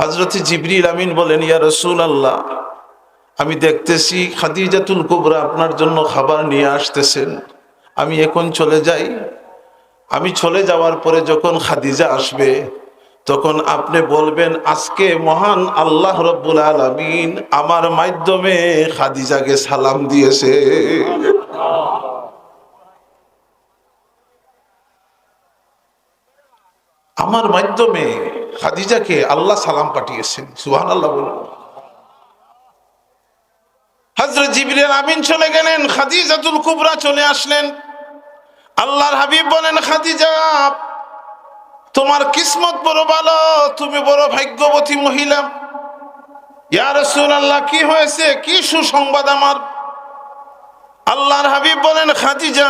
হজরত জিবরিল আমিন বলেন, ইয়া রসুল আল্লাহ আমি দেখতেছি খাদিজাতুল কুবরা আপনার জন্য খাবার নিয়ে আসতেছেন। আমি এখন চলে যাই। আমি চলে যাওয়ার পরে যখন খাদিজা আসবে, তখন আপনি বলবেন, আজকে মহান আল্লাহ রব্বুল আলমিন আমার মাধ্যমে খাদিজাকে সালাম দিয়েছে। আমার মাধ্যমে খাদিজাকে আল্লাহ সালাম পাঠিয়েছেন সুহান আল্লাহ বলুন হজরত আমিন চলে গেলেন, খাদিজাতুল কুবরা চলে আসলেন। আল্লাহর হাবিব বলেন, খাদিজা, তোমার কিসমত বড় ভালো, তুমি বড় ভাগ্যবতী মহিলা। ইয়া রাসূলুল্লাহ, কি হয়েছে? কি সুসংবাদ আমার? আল্লাহর হাবিব বলেন, খাদিজা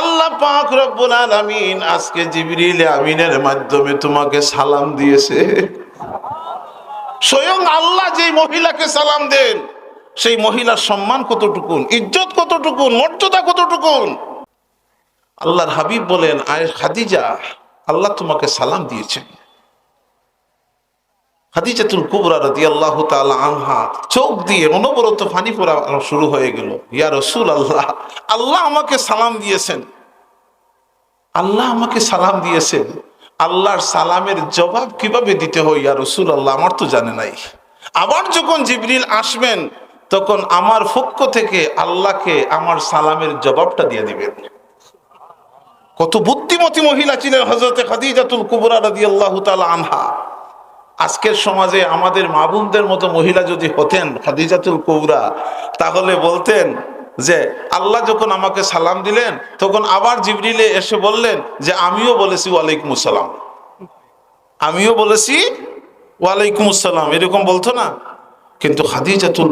আল্লাহ পাক রব্বুল আলামিন আজকে জিবরিল আমিনের মাধ্যমে তোমাকে সালাম দিয়েছে। স্বয়ং আল্লাহ যে মহিলাকে সালাম দেন, সেই মহিলার সম্মান কতটুকুন, ইজ্জত কতটুকুন, মর্যাদা কতটুকুন? আল্লাহর হাবিব বলেন, আয় খাদিজা, আল্লাহ তোমাকে সালাম দিয়েছেন। খাদিজাতুল কুবরা রাদিয়াল্লাহু তাআলা আনহা, চোখ দিয়ে অনবরত পানি পড়া শুরু হয়ে গেল। ইয়া রাসূল আল্লাহ আল্লাহ আমাকে সালাম দিয়েছেন। আল্লাহ আমাকে সালাম দিয়েছেন। আল্লাহর সালামের জবাব কীভাবে দিতে হয়? ইয়া রাসূল আল্লাহ আমার তো জানে নাই। আবার যখন জিবরিল আসবেন, তখন আমার পক্ষ থেকে আল্লাহকে আমার সালামের জবাবটা দিয়ে দিবেন। কত বুদ্ধিমতী মহিলা ছিলেন হজরতে খাদিজাতুল কুবরা রাদিয়াল্লাহু তাআলা আনহা। আজকের সমাজে আমাদের মা বোনদের মতো মহিলা যদি হতেন, খাদিজাতুল কৌরা তাহলে বলতেন যে, আল্লাহ যখন আমাকে সালাম দিলেন, তখন আবার জিবরিলে এসে বললেন যে, আমিও বলেছি ওয়ালাইকুম আসসালাম। আমিও বলেছি ওয়ালাইকুম আসসালাম, এরকম বলতো না? কিন্তু খাদিজাতুল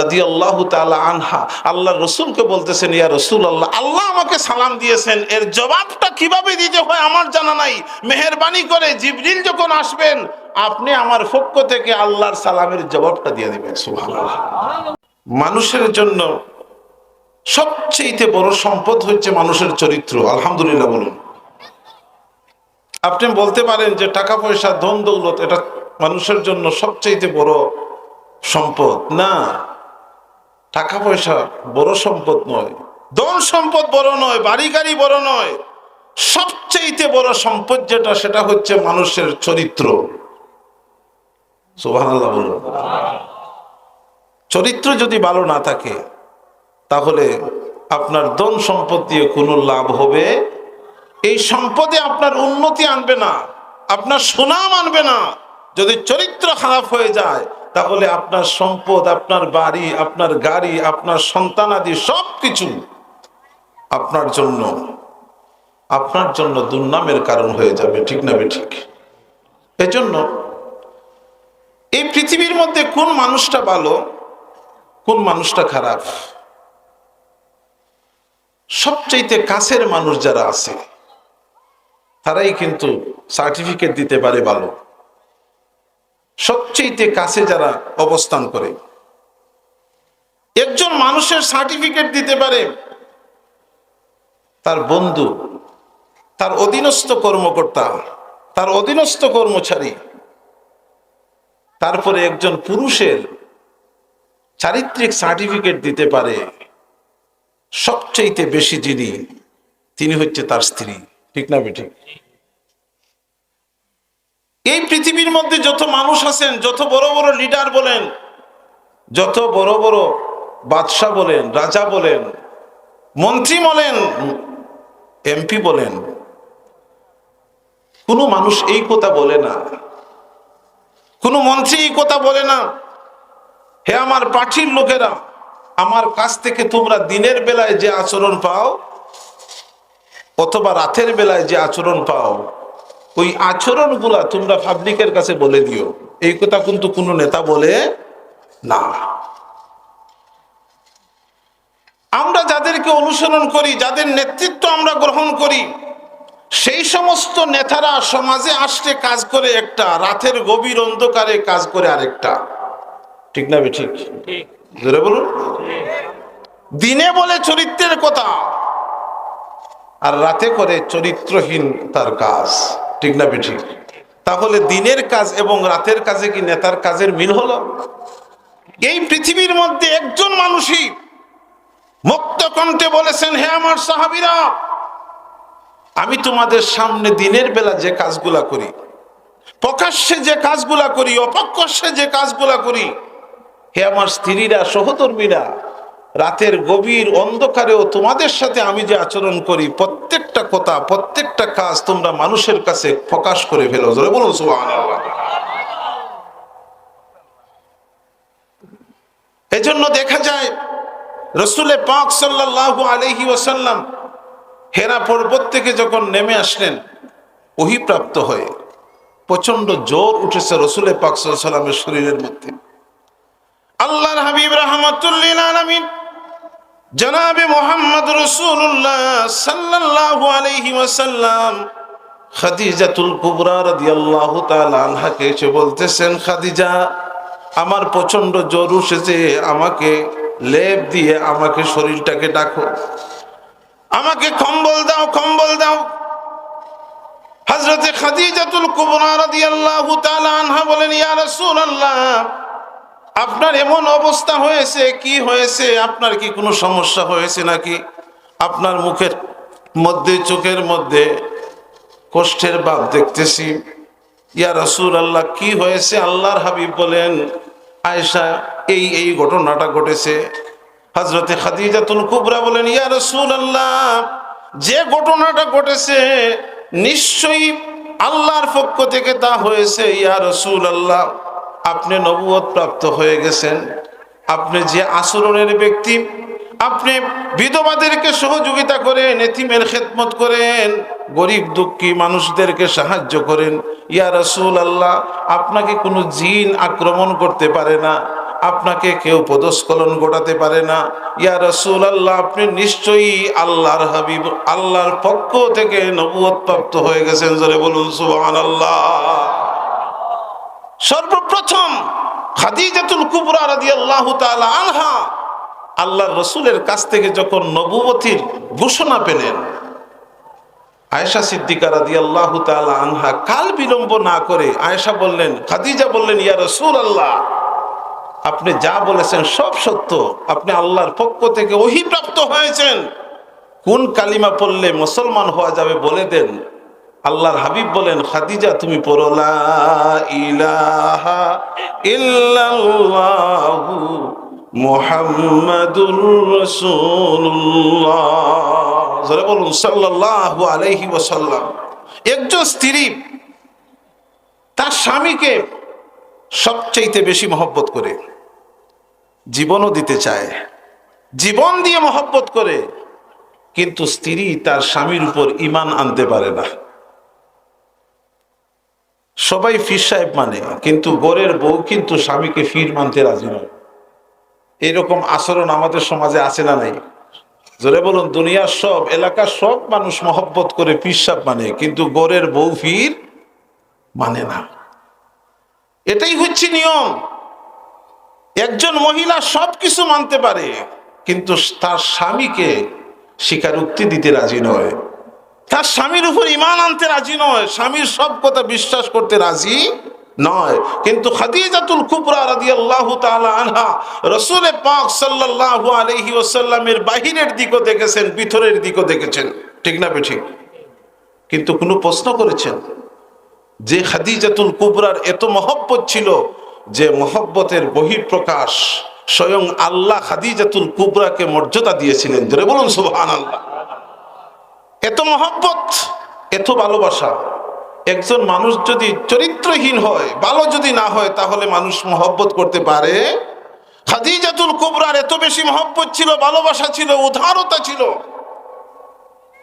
রাদি আল্লাহ তালা আনহা আল্লাহ রসুলকে বলতেছেন, ইয়া রসুল আল্লাহ আল্লাহ আমাকে সালাম দিয়েছেন, এর জবাবটা কীভাবে দিতে হয় আমার জানা নাই। মেহরবানি করে জিবরিল যখন আসবেন আপনি আমার পক্ষ থেকে আল্লাহর সালামের জবাবটা দিয়ে দিবেন মানুষের জন্য সবচেয়ে বড় সম্পদ হচ্ছে মানুষের চরিত্র, আলহামদুলিল্লাহ বলুন। আপনি বলতে পারেন যে টাকা পয়সা, ধন, দৌলত, এটা মানুষের জন্য সবচেয়ে বড় সম্পদ। না, টাকা পয়সা বড় সম্পদ নয়। ধন সম্পদ বড় নয় বাড়ি গাড়ি বড় নয়। সবচেয়ে বড় সম্পদ যেটা, সেটা হচ্ছে মানুষের চরিত্র। বলুন। চরিত্র যদি ভালো না থাকে, তাহলে আপনার ধন সম্পদ দিয়ে কোনো লাভ হবে। এই সম্পদে আপনার উন্নতি আনবে না, আপনার সুনাম আনবে না। যদি চরিত্র খারাপ হয়ে যায়, তাহলে আপনার সম্পদ, আপনার বাড়ি, আপনার গাড়ি, আপনার সন্তানাদি সব কিছু আপনার জন্য আপনার জন্য দুর্নামের কারণ হয়ে যাবে, ঠিক না বে ঠিক এজন্য এই পৃথিবীর মধ্যে কোন মানুষটা ভালো, কোন মানুষটা খারাপ? সবচাইতে কাছের মানুষ যারা আছে, তারাই কিন্তু সার্টিফিকেট দিতে পারে ভালো। সবচেয়ে কাছে যারা অবস্থান করে, একজন মানুষের সার্টিফিকেট দিতে পারে, তার বন্ধু, তার অধীনস্থ কর্মকর্তা, তার অধীনস্থ কর্মচারী তারপরে একজন পুরুষের চারিত্রিক সার্টিফিকেট দিতে পারে সবচেয়ে বেশি যিনি, তিনি হচ্ছে তার স্ত্রী। ঠিক না বেঠিক? এই পৃথিবীর মধ্যে যত মানুষ আছেন, যত বড় বড় লিডার বলেন, যত বড় বড় বাদশাহ বলেন, রাজা বলেন, মন্ত্রী বলেন, এমপি বলেন, কোনো মানুষ এই কথা বলে না। কোনো মন্ত্রী এই কথা বলে না। হে আমার পাঠির লোকেরা, আমার কাছ থেকে তোমরা দিনের বেলায় যে আচরণ পাও অথবা রাতের বেলায় যে আচরণ পাও, ওই আচরণগুলা তোমরা পাবলিকের কাছে বলে দিও। এই কথা কিন্তু কোনো নেতা বলে না। আমরা যাদেরকে অনুসরণ করি, যাদের নেতৃত্ব আমরা গ্রহণ করি সেই সমস্ত নেতারা সমাজে আসতে কাজ করে একটা। রাতের গভীর অন্ধকারে কাজ করে আরেকটা। ঠিক না ঠিক। জোরে বলুন। দিনে বলে চরিত্রের কথা আর রাতে করে চরিত্রহীন তার কাজ। ঠিক না ঠিক তাহলে দিনের কাজ এবং রাতের কাজে কি নেতার কাজের মিল হলো? এই পৃথিবীর মধ্যে একজন মানুষই মুক্ত কণ্ঠে বলেছেন হে আমার সাহাবিরা আমি তোমাদের সামনে দিনের বেলা যে কাজগুলা করি, প্রকাশ্যে যে কাজগুলা করি অপকর্ষে যে কাজগুলা করি, হে আমার স্ত্রীরা, সহধর্মীরা, রাতের গভীর অন্ধকারেও তোমাদের সাথে আমি যে আচরণ করি, প্রত্যেকটা কথা, প্রত্যেকটা কাজ তোমরা মানুষের কাছে প্রকাশ করে ফেলো। সুবহানাল্লাহ। এজন্য দেখা যায় রসুলে পাক সাল্লাল্লাহু আলাইহি ওয়াসাল্লাম হেরা পর্বত থেকে যখন নেমে আসলেন, ওহিপ্রাপ্ত হয়ে প্রচণ্ড জোর উঠেছে রসুলে পাক সাল্লামের শরীরের মধ্যে। আল্লাহর হাবিব রহমতুল্লিল আলমিন জনাবে মোহাম্মদ রসুল্লাহ সাল্লাল্লাহু আলাইহি ওয়াসাল্লাম খাদিজাতুল কুবরা রাদিয়াল্লাহু তাআলা আনহাকে এসে বলতেছেন, খাদিজা, আমার প্রচণ্ড জ্বর উঠেছে, আমাকে লেপ দিয়ে আমাকে শরীরটাকে ডাকো। আমাকে কম্বল দাও কম্বল দাও। হজরতে খাদিজাতুল কুবরা রাদিয়াল্লাহু তাআলা আনহা বলেন, ইয়া রাসূলুল্লাহ, আপনার এমন অবস্থা হয়েছে, কি হয়েছে? আপনার কি কোনো সমস্যা হয়েছে নাকি? আপনার মুখের মধ্যে, চোখের মধ্যে কষ্টের ভাব দেখতেছি। ইয়া রসুল আল্লাহ কি হয়েছে? আল্লাহর হাবিব বলেন, আয়েশা, এই এই ঘটনাটা ঘটেছে। হজরতে খাদিজাতুল কুবরা বলেন, ইয়া রসুল আল্লাহ যে ঘটনাটা ঘটেছে, নিশ্চয়ই আল্লাহর পক্ষ থেকে তা হয়েছে, ইয়া রসুল আল্লাহ আপনি নবুয়ত প্রাপ্ত হয়ে গেছেন। আপনি যে আচরণের ব্যক্তি, আপনি বিধবাদেরকে সহযোগিতা করেন, এতিমের খেদমত করেন, গরিব দুঃখী মানুষদেরকে সাহায্য করেন, ইয়া রসুল আল্লাহ আপনাকে কোনো জিন আক্রমণ করতে পারে না। আপনাকে কেউ পদস্খলন ঘটাতে পারে না। ইয়া রসুল আল্লাহ আপনি নিশ্চয়ই আল্লাহর হাবিব, আল্লাহর পক্ষ থেকে নবুয়ত হয়ে গেছেন, জোরে বলুন সুবহান আল্লাহ সর্বপ্রথম খাদিজাতুল কুবরা রাদিয়াল্লাহু তাআলা আনহা, আল্লাহর রসুলের কাছ থেকে যখন নবুবতির ঘোষণা পেলেন, আয়েশা সিদ্দিকা রাদিয়াল্লাহু তাআলা আনহা কাল বিলম্ব না করে আয়েশা বললেন, খাদিজা বললেন, ইয়া রসুল আল্লাহ আপনি যা বলেছেন সব সত্য। আপনি আল্লাহর পক্ষ থেকে অহিপ্রাপ্ত হয়েছেন। কোন কালিমা পড়লে মুসলমান হওয়া যাবে বলে দেন। আল্লাহর হাবিব বলেন, খাদিজা, তুমি ইলাহা বলুন আলাইহি একজন স্ত্রী তার স্বামীকে সবচাইতে বেশি মহব্বত করে। জীবনও দিতে চায়। জীবন দিয়ে মহব্বত করে, কিন্তু স্ত্রী তার স্বামীর উপর ইমান আনতে পারে না। সবাই ফির সাহেব মানে কিন্তু গোরের বউ কিন্তু স্বামীকে ফির মানতে রাজি নয়। এরকম আচরণ আমাদের সমাজে আছে না নাই? জোরে বলুন, দুনিয়ার সব, এলাকার সব মানুষ মহব্বত করে পিসাব মানে কিন্তু গোরের বউ ফির মানে না। এটাই হচ্ছে নিয়ম। একজন মহিলা সব কিছু মানতে পারে, কিন্তু তার স্বামীকে স্বীকারোক্তি দিতে রাজি নয়। তার স্বামীর উপর ইমান আনতে রাজি নয়, স্বামীর সব কথা বিশ্বাস করতে রাজি নয়। কিন্তু খাদিজাতুল কুবরা রাদিয়াল্লাহু তাআলা আনহা রাসূলে পাক সাল্লাল্লাহু আলাইহি ওয়াসাল্লামের বাহিরের দিকও দেখেছেন, ভিতরের দিকও দেখেছেন। ঠিক না ঠিক কিন্তু কোনো প্রশ্ন করেছেন যে খাদিজাতুল কুবরার এত মহব্বত ছিল যে মহব্বতের বহিঃপ্রকাশ স্বয়ং আল্লাহ খাদিজাতুল কুবরাকে মর্যাদা দিয়েছিলেন। ধরে বলুন সুবহান আল্লাহ এত মহব্বত, এত ভালোবাসা। একজন মানুষ যদি চরিত্রহীন হয়, ভালো যদি না হয়, তাহলে মানুষ মহব্বত করতে পারে। খাদিজাতুল কুবরার এত বেশি মহব্বত ছিল, ভালোবাসা ছিল, উদারতা ছিল।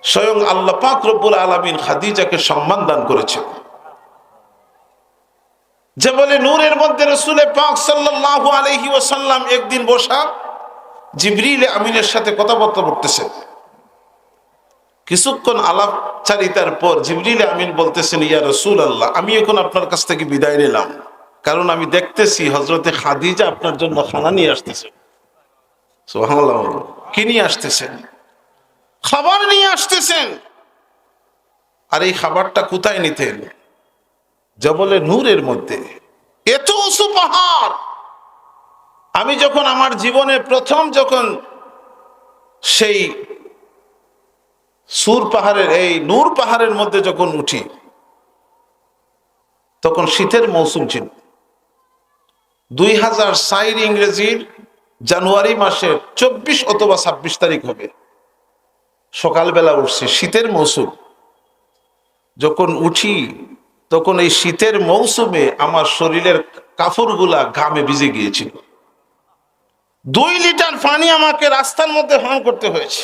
স্বয়ং আল্লাহ পাক রব্বুল আলমিন খাদিজাকে সম্মান দান করেছেন। যে বলে নূরের মধ্যে রসুলে পাক সাল্লাল্লাহু আলাইহি ওয়াসাল্লাম একদিন বসা জিবরিল আমিনের সাথে কথাবার্তা বলতেছেন। কিছুক্ষণ আলাপচারিতার পর জিবরিল আমিন বলতেছেন, ইয়া রসুল আল্লাহ আমি এখন আপনার কাছ থেকে বিদায় নিলাম। কারণ আমি দেখতেছি হজরতে খাদিজা আপনার জন্য খানা নিয়ে আসতেছে। কি নিয়ে আসতেছেন? খাবার নিয়ে আসতেছেন। আর এই খাবারটা কোথায় নিতেন? জবলে নূরের মধ্যে। এত উঁচু পাহাড়! আমি যখন আমার জীবনে প্রথম যখন সেই সুর পাহাড়ের, এই নূর পাহাড়ের মধ্যে যখন উঠি, তখন শীতের মৌসুম ছিল। দুই হাজার সাইর ইংরেজির জানুয়ারি মাসের চব্বিশ অথবা ছাব্বিশ তারিখ হবে। সকালবেলা উঠছি শীতের মৌসুম। যখন উঠি তখন এই শীতের মৌসুমে আমার শরীরের কাপড়গুলা ঘামে ভিজে গিয়েছিল। দুই লিটার পানি আমাকে রাস্তার মধ্যে হান করতে হয়েছে।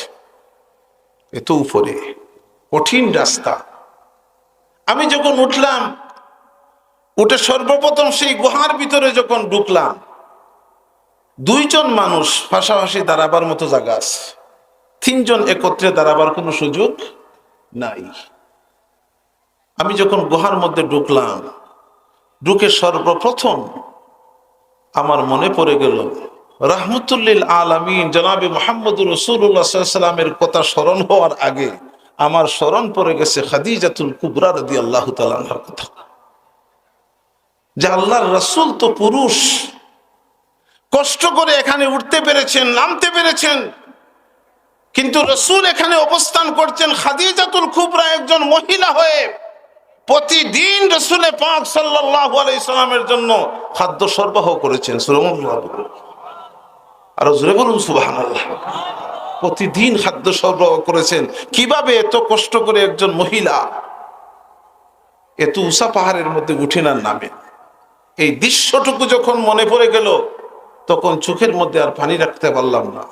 এত উপরে, কঠিন রাস্তা। আমি যখন উঠলাম, উঠে সর্বপ্রথম সেই গুহার ভিতরে যখন ঢুকলাম, দুইজন মানুষ পাশাপাশি দাঁড়াবার মতো জায়গা আছে। তিনজন একত্রে দাঁড়াবার কোনো সুযোগ নাই। আমি যখন গুহার মধ্যে ঢুকলাম, ঢুকে সর্বপ্রথম আমার মনে পড়ে গেল, রাহমতুল্লিল আলমিন, জনাবি মোহাম্মদ রসুল্লাহামের কথা স্মরণ হওয়ার আগে আমার স্মরণ পড়ে গেছে খাদিজাতুল কুবরা রদি আল্লাহ তালার কথা। যে আল্লাহর রসুল তো পুরুষ, কষ্ট করে এখানে উঠতে পেরেছেন, নামতে পেরেছেন, কিন্তু রসুল এখানে অবস্থান করছেন খাদিজাতুল কুবরা একজন মহিলা হয়ে। প্রতিদিন রসুলে পাক সাল্লাহ আলাইসালামের জন্য খাদ্য সরবরাহ করেছেন আরও বলুন প্রতিদিন খাদ্য সরবরাহ করেছেন। কীভাবে এত কষ্ট করে একজন মহিলা এত উষা পাহাড়ের মধ্যে উঠে নার নামে? এই দৃশ্যটুকু যখন মনে পড়ে গেল, তখন চোখের মধ্যে আর পানি রাখতে পারলাম না।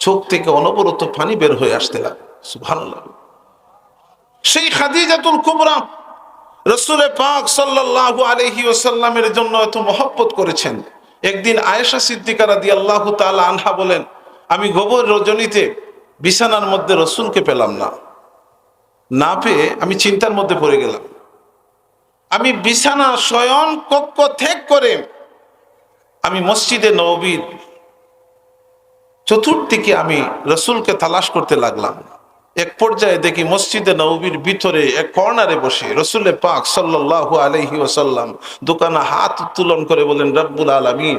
চোখ থেকে অনবরত পানি বের হয়ে আসতে লাগে ভালো লাগে সেই খাদিজাতুল কুবরা রসুলে পাক সাল্লাল্লাহু আলাইহি ওয়াসাল্লামের জন্য এত মহব্বত করেছেন। একদিন আয়েশা সিদ্দিকা রাদি আল্লাহ তাআলা আনহা বলেন, আমি গোবর রজনীতে বিছানার মধ্যে রসুলকে পেলাম না। না পেয়ে আমি চিন্তার মধ্যে পড়ে গেলাম। আমি বিছানা শয়ন কক্ষ ত্যাগ করে আমি মসজিদে নবীর চতুর্দিকে আমি রসুলকে তালাশ করতে লাগলাম। এক পর্যায়ে দেখি মসজিদে নবীর ভিতরে এক কর্নারে বসে রসুলের পাক সাল্লাহ আলহি ওসাল্লাম দোকানে হাত উত্তোলন করে বলেন, রব্বুল আলমিন,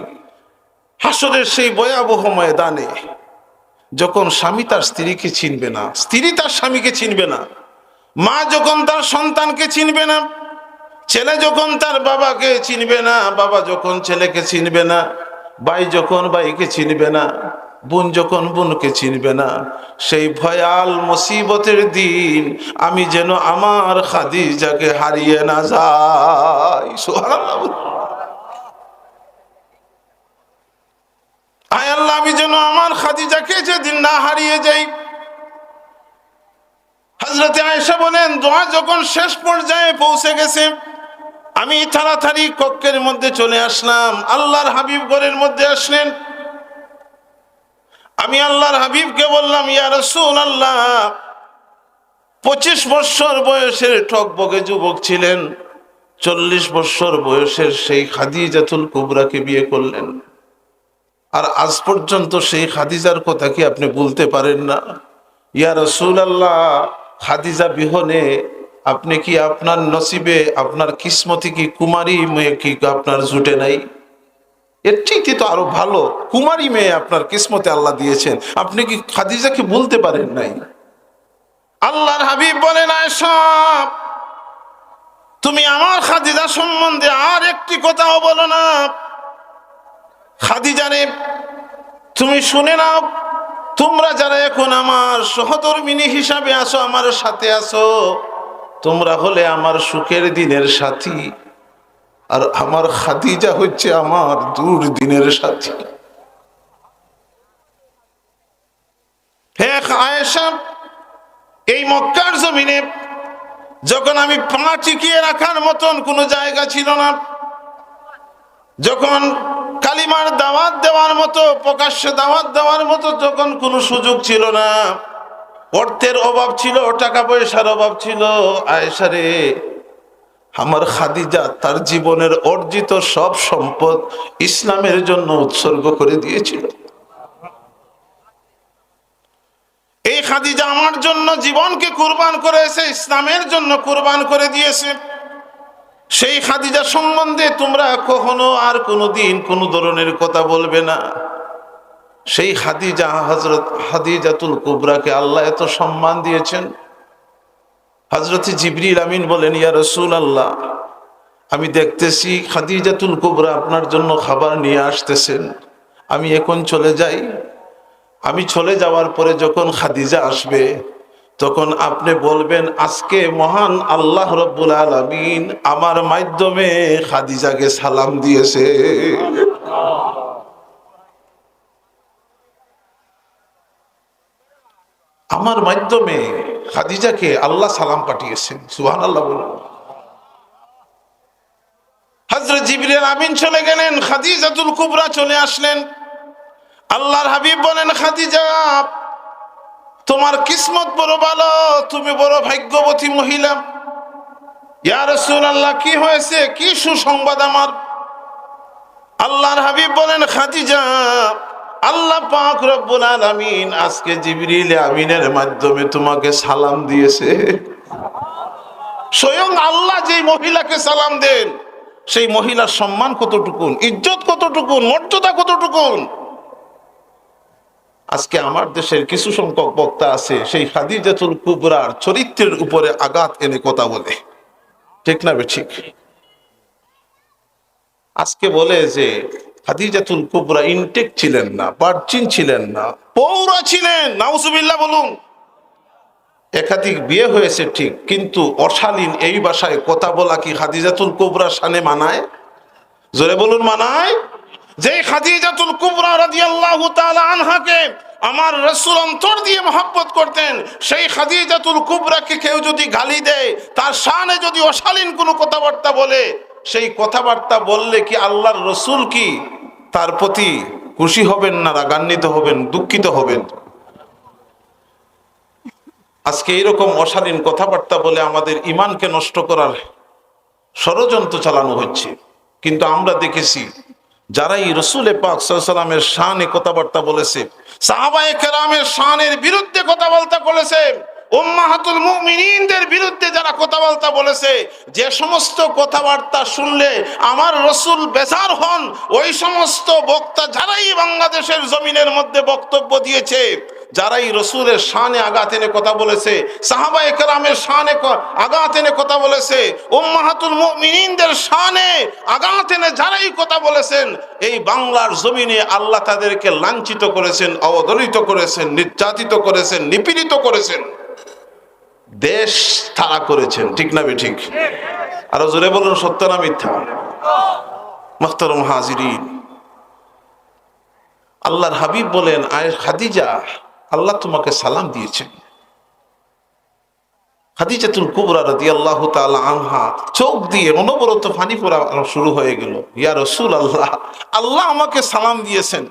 হাসরের সেই ভয়াবহ ময়দানে যখন স্বামী তার স্ত্রীকে চিনবে না, স্ত্রী তার স্বামীকে চিনবে না, মা যখন তার সন্তানকে চিনবে না, ছেলে যখন তার বাবাকে চিনবে না, বাবা যখন ছেলেকে চিনবে না, ভাই যখন ভাইকে চিনবে না বোন যখন বোনকে চিনবে না, সেই ভয়াল মুসিবতের দিন আমি যেন আমার খাদিজাকে হারিয়ে না যাই। আয় আল্লাহ, আমি যেন আমার খাদিজাকে যেদিন না হারিয়ে যাই। হজরতে আয়সা বলেন, দোয়া যখন শেষ পর্যায়ে পৌঁছে গেছে, আমি তাড়াতাড়ি কক্ষের মধ্যে চলে আসলাম। আল্লাহর হাবিব ঘরের মধ্যে আসলেন। আমি আল্লাহর হাবিবকে বললাম, ইয়া রসুল আল্লাহ পঁচিশ বৎসর বয়সের টকবগে যুবক ছিলেন, চল্লিশ বৎসর বয়সের সেই খাদিজাতুল কুবরাকে বিয়ে করলেন। আর আজ পর্যন্ত সেই খাদিজার কথা কি আপনি বলতে পারেন না? ইয়া রসুল আল্লাহ খাদিজা বিহনে আপনি কি আপনার নসিবে, আপনার কিসমতি কি কুমারী মেয়ে কি আপনার জুটে নাই? এর ঠিকই তো আরও ভালো। কুমারী মেয়ে আপনার কিসমতে আল্লাহ দিয়েছেন। আপনি কি খাদিজাকে বলতে পারেন নাই? আল্লাহর হাবিব বলেন সব তুমি আমার খাদিজা সম্বন্ধে আর একটি কথাও বলো না। খাদিজা খাদিজারে, তুমি শুনে নাও, তোমরা যারা এখন আমার সহধর্মিনী হিসাবে আসো আমার সাথে আসো তোমরা হলে আমার সুখের দিনের সাথী। আর আমার খাদিজা হচ্ছে আমার দূর দিনের সাথী। এই মক্কার জমিনে যখন আমি পা টিকিয়ে রাখার মতন কোনো জায়গা ছিল না, যখন কালিমার দাওয়াত দেওয়ার মতো, প্রকাশ্যে দাওয়াত দেওয়ার মতো যখন কোনো সুযোগ ছিল না, অর্থের অভাব ছিল, টাকা পয়সার অভাব ছিল আয়েশারে আমার খাদিজা তার জীবনের অর্জিত সব সম্পদ ইসলামের জন্য উৎসর্গ করে দিয়েছিল। এই খাদিজা আমার জন্য জীবনকে কুরবান করেছে, ইসলামের জন্য কুরবান করে দিয়েছে। সেই খাদিজা সম্বন্ধে তোমরা কখনো আর কোনো দিন কোনো ধরনের কথা বলবে না। সেই খাদিজা হজরত হাদিজাতুল কুবরাকে আল্লাহ এত সম্মান দিয়েছেন। হজরত জিবরিল আমিন বলেন, ইয়া রসুল আল্লাহ আমি দেখতেছি খাদিজাতুল কুবরা আপনার জন্য খাবার নিয়ে আসতেছেন। আমি এখন চলে যাই। আমি চলে যাওয়ার পরে যখন খাদিজা আসবে, তখন আপনি বলবেন, আজকে মহান আল্লাহ রব্বুল আলমিন আমার মাধ্যমে খাদিজাকে সালাম দিয়েছে। আমার মাধ্যমে খাদিজাকে আল্লাহ সালাম পাঠিয়েছেন সুহান আল্লাহ বলুন। হজরত জিবরিল আমিন চলে গেলেন, খাদিজাতুল কুবরা চলে আসলেন। আল্লাহর হাবিব বলেন, খাদিজা, তোমার কিসমত বড় ভালো, তুমি বড় ভাগ্যবতী মহিলা। ইয়া রাসূলুল্লাহ, কি হয়েছে? কি সুসংবাদ আমার? আল্লাহর হাবিব বলেন, খাদিজা আল্লাহ পাক রব্বুল আলামিন আজকে জিবরিল আমিনের মাধ্যমে তোমাকে সালাম দিয়েছে। স্বয়ং আল্লাহ যে মহিলাকে সালাম দেন, সেই মহিলার সম্মান কতটুকুন, ইজ্জত কতটুকুন, মর্যাদা কতটুকুন? আজকে আমার দেশের কিছু সংখ্যক বক্তা আছে, সেই খাদিজাতুল কুবরার চরিত্রের উপরে আঘাত এনে কথা বলে। ঠিক না বে ঠিক? আজকে বলে যে খাদিজাতুল কুবরা ইনটেক ছিলেন না বার্চিন ছিলেন না, পৌরা ছিলেন, নাউজুবিল্লাহ বলুন। একাধিক বিয়ে হয়েছে ঠিক, কিন্তু অশালীন এই বাসায় কথা বলা কি খাদিজাতুল কুবরা শানে মানায়? জোরে বলুন, মানায়? যে খাদিজাতুল কুবরা রাদিয়াল্লাহু তাআলা আনহাকে আমার রাসূল অন্তর দিয়ে মহব্বত করতেন, সেই খাদিজাতুল কুবরাকে কেউ যদি গালি দেয়, তার শানে যদি অশালীন কোনো কথাবার্তা বলে সেই কথাবার্তা বললে কি আল্লাহর রসুল কি? তার প্রতি খুশি হবেন না, রাগান্বিত হবেন, দুঃখিত হবেন? আজকে এইরকম অশালীন কথাবার্তা বলে আমাদের ইমানকে নষ্ট করার ষড়যন্ত্র চালানো হচ্ছে। কিন্তু আমরা দেখেছি, যারাই রসুলে পাক সাল্লামের শানে কথাবার্তা বলেছে, সাহাবায়ে কেরামের শানের বিরুদ্ধে কথাবার্তা বলেছে উম্মাহাতুল মুমিনিনদের বিরুদ্ধে যারা কথাবার্তা বলেছে, যে সমস্ত কথাবার্তা শুনলে আমার রসুল বেজার হন, ওই সমস্ত বক্তা যারাই বাংলাদেশের জমিনের মধ্যে বক্তব্য দিয়েছে, যারাই রসুলের শানে আঘাত এনে কথা বলেছে, সাহাবা একরামের শানে আঘাত এনে কথা বলেছে, উম্মাহাতুল মুমিনিনদের শানে আঘাত এনে যারাই কথা বলেছেন, এই বাংলার জমিনে আল্লাহ তাদেরকে লাঞ্ছিত করেছেন, অবদলিত করেছেন, নির্যাতিত করেছেন, নিপীড়িত করেছেন। দেশ তারা করেছেন, ঠিক না ঠিক আরও জোরে বলুন, সত্য না মিথ্যা? মখতরম হাজিরিন। আল্লাহর হাবিব বলেন, আয় খাদিজা, আল্লাহ তোমাকে সালাম দিয়েছেন। কুবরা আল্লাহ আনহা চোখ দিয়ে অনবরত ফানি শুরু হয়ে গেল। ইয়া রসুল আল্লাহ আল্লাহ আমাকে সালাম দিয়েছেন।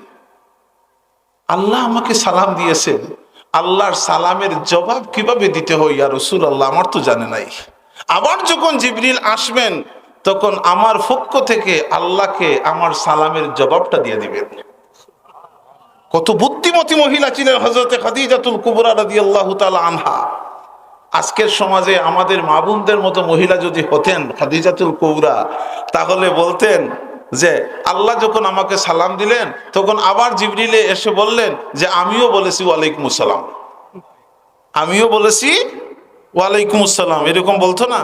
আল্লাহ আমাকে সালাম দিয়েছেন। আল্লাহর সালামের জবাব কীভাবে দিতে হয়? আর রসুল আল্লাহ আমার তো জানে নাই। আবার যখন জিবরিল আসবেন, তখন আমার পক্ষ থেকে আল্লাহকে আমার সালামের জবাবটা দিয়ে দিবেন। কত বুদ্ধিমতী মহিলা ছিলেন হজরতে খাদিজাতুল কুবরা রাদি আল্লাহ আনহা। আজকের সমাজে আমাদের মা মতো মহিলা যদি হতেন খাদিজাতুল কুবরা, তাহলে বলতেন যে আল্লাহ যখন আমাকে সালাম দিলেন, তখন আবার জিবরিলে এসে বললেন যে, আমিও বলেছি ওয়ালাইকুম আসসালাম। আমিও বলেছি ওয়ালাইকুম আসসালাম। এরকম বলতো না?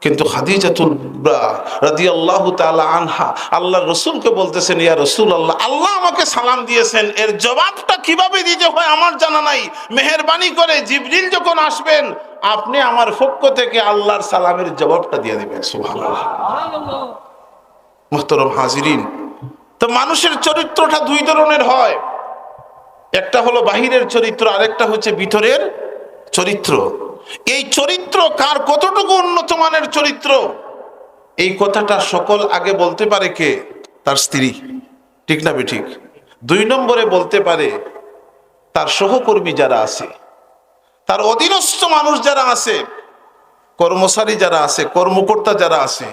কিন্তু খাদিজাতুল কুবরা রাদিয়াল্লাহু তাআলা আনহা আল্লাহ রসুলকে বলতেছেন, ইয়া রসুল আল্লাহ আল্লাহ আমাকে সালাম দিয়েছেন। এর জবাবটা কীভাবে দিতে হয় আমার জানা নাই। মেহেরবানি করে জিবরিল যখন আসবেন, আপনি আমার পক্ষ থেকে আল্লাহর সালামের জবাবটা দিয়ে দিবেন। সুবহানাল্লাহ। মুহতরম হাজিরিন। তো মানুষের চরিত্রটা দুই ধরনের হয়। একটা হলো বাহিরের চরিত্র, আরেকটা হচ্ছে ভিতরের চরিত্র। এই চরিত্র কার কতটুকু উন্নত মানের চরিত্র? এই কথাটা সকল আগে বলতে পারে কে? তার স্ত্রী। ঠিক না ঠিক দুই নম্বরে বলতে পারে তার সহকর্মী যারা আছে, তার অধীনস্থ মানুষ যারা আছে, কর্মচারী যারা আছে, কর্মকর্তা যারা আছে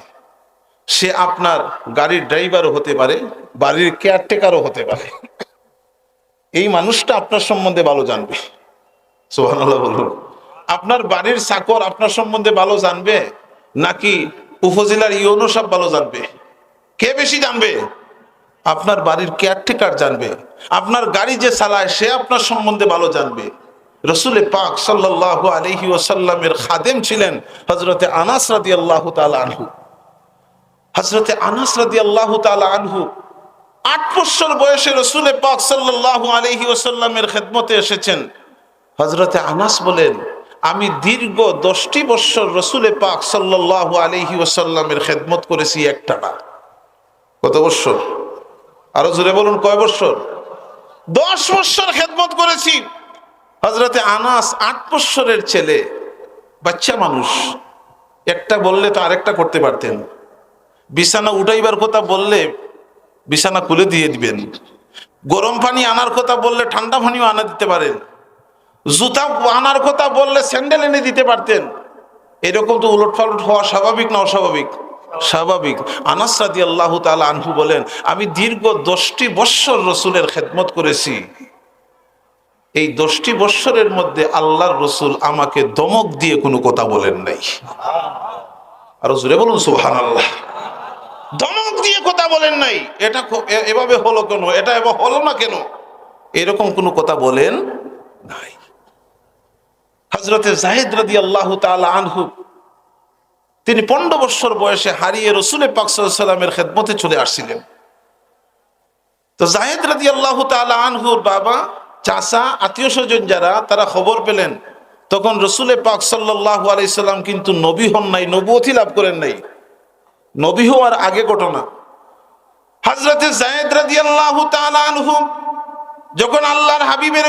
সে আপনার গাড়ির ড্রাইভারও হতে পারে, বাড়ির কেয়ারটেকারও হতে পারে। এই মানুষটা আপনার সম্বন্ধে ভালো জানবে। সোহানাল্লাহ বলুন। আপনার বাড়ির চাকর আপনার সম্বন্ধে ভালো জানবে, নাকি উপজেলার ইউনো সব ভালো জানবে? কে বেশি জানবে? আপনার বাড়ির কেয়ারটেকার জানবে। আপনার গাড়ি যে চালায়, সে আপনার সম্বন্ধে ভালো জানবে। রসুল পাক সাল্লাহ আলহি ওসাল্লামের খাদেম ছিলেন হজরতে আনাস রাদি আল্লাহ আনহু। হজরতে আনাস রাদি আল্লাহ আনহু আট বছর বয়সে রসুল পাক সাল্লাহ আলহি ওসাল্লামের খেদমতে এসেছেন। হজরতে আনাস বলেন, আমি দীর্ঘ দশটি বৎসর রসুলে পাক সাল্লাহ আলহি ওসাল্লামের খেদমত করেছি একটানা। কত বৎসর? আরও জোরে বলুন, কয় বৎসর? দশ বৎসর খেদমত করেছি। হজরতে আনাস আট বৎসরের ছেলে, বাচ্চা মানুষ। একটা বললে তো আরেকটা করতে পারতেন। বিছানা উঠাইবার কথা বললে বিছানা খুলে দিয়ে দিবেন। গরম পানি আনার কথা বললে ঠান্ডা পানিও আনা দিতে পারেন। জুতা আনার কথা বললে স্যান্ডেল এনে দিতে পারতেন। এরকম তো উলট পালট হওয়া স্বাভাবিক না অস্বাভাবিক? স্বাভাবিক। আনাস আল্লাহ তালা আনহু বলেন, আমি দীর্ঘ দশটি বৎসর রসুলের খেদমত করেছি। এই দশটি বৎসরের মধ্যে আল্লাহর রসুল আমাকে দমক দিয়ে কোনো কথা বলেন নাই। আরও জুড়ে বলুন সুহান আল্লাহ দিয়ে কথা বলেন নাই। এটা এভাবে হলো কেন? এটা এবার হলো না কেন? এরকম কোনো কথা বলেন নাই। হজরতে জাহেদ রাদি আল্লাহ আনহু, তিনি পনেরো বৎসর বয়সে হারিয়ে রসুলের পাকসাল্লামের খেদমতে চলে আসছিলেন। তো জাহেদ রাদি আল্লাহ আনহুর বাবা, চাচা, আত্মীয় স্বজন যারা, তারা খবর পেলেন। তখন রসুলের পাক সাল্লাহ আলাইসাল্লাম কিন্তু নবী হন নাই নবুয়তি লাভ করেন নাই। নবী হওয়ার আগে ঘটনা। হজরতে জায়েদ রাদি আল্লাহ আনহু যখন আল্লাহর হাবিবের